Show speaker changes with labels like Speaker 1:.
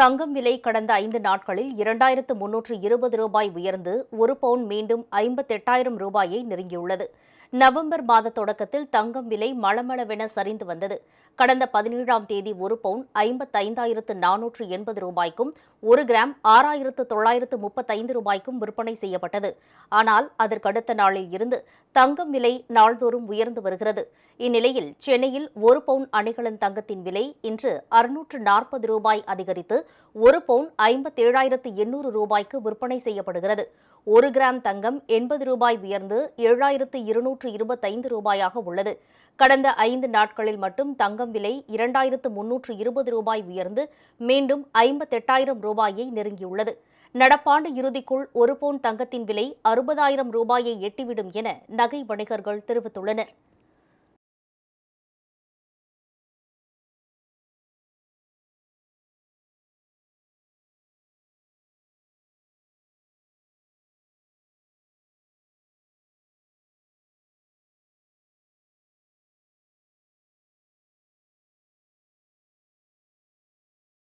Speaker 1: தங்கம் விலை கடந்த ஐந்து நாட்களில் இரண்டாயிரத்து முன்னூற்று இருபது ரூபாய் உயர்ந்து ஒரு பவுன் மீண்டும் ஐம்பத்தெட்டாயிரம் ரூபாயை நெருங்கியுள்ளது. நவம்பர் மாத தொடக்கத்தில் தங்கம் விலை மளமளவென சரிந்து வந்தது. கடந்த பதினேழாம் தேதி ஒரு பவுன் ஐம்பத்தைந்தாயிரத்து நானூற்று எண்பது ரூபாய்க்கும் ஒரு கிராம் ஆறாயிரத்து தொள்ளாயிரத்து முப்பத்தைந்து ரூபாய்க்கும் விற்பனை செய்யப்பட்டது. ஆனால் அதற்கடுத்த நாளில் இருந்து தங்கம் விலை நாள்தோறும் உயர்ந்து வருகிறது. இந்நிலையில் சென்னையில் ஒரு பவுன் அணிகலன் தங்கத்தின் விலை இன்று அறுநூற்று நாற்பது ரூபாய் அதிகரித்து ஒரு பவுன் ஐம்பத்தேழாயிரத்து எண்ணூறு ரூபாய்க்கு விற்பனை செய்யப்படுகிறது. ஒரு கிராம் தங்கம் எண்பது ரூபாய் உயர்ந்து ஏழாயிரத்து இருநூற்று இருபத்தைந்து ரூபாயாக உள்ளது. கடந்த ஐந்து நாட்களில் மட்டும் தங்கம் விலை இரண்டாயிரத்து முன்னூற்று இருபது ரூபாய் உயர்ந்து மீண்டும் ஐம்பத்தெட்டாயிரம் ரூபாயை நெருங்கியுள்ளது. நடப்பாண்டு இறுதிக்குள் ஒரு பவுன் தங்கத்தின் விலை அறுபதாயிரம் ரூபாயை எட்டிவிடும் என நகை வணிகர்கள் தெரிவித்துள்ளனர்.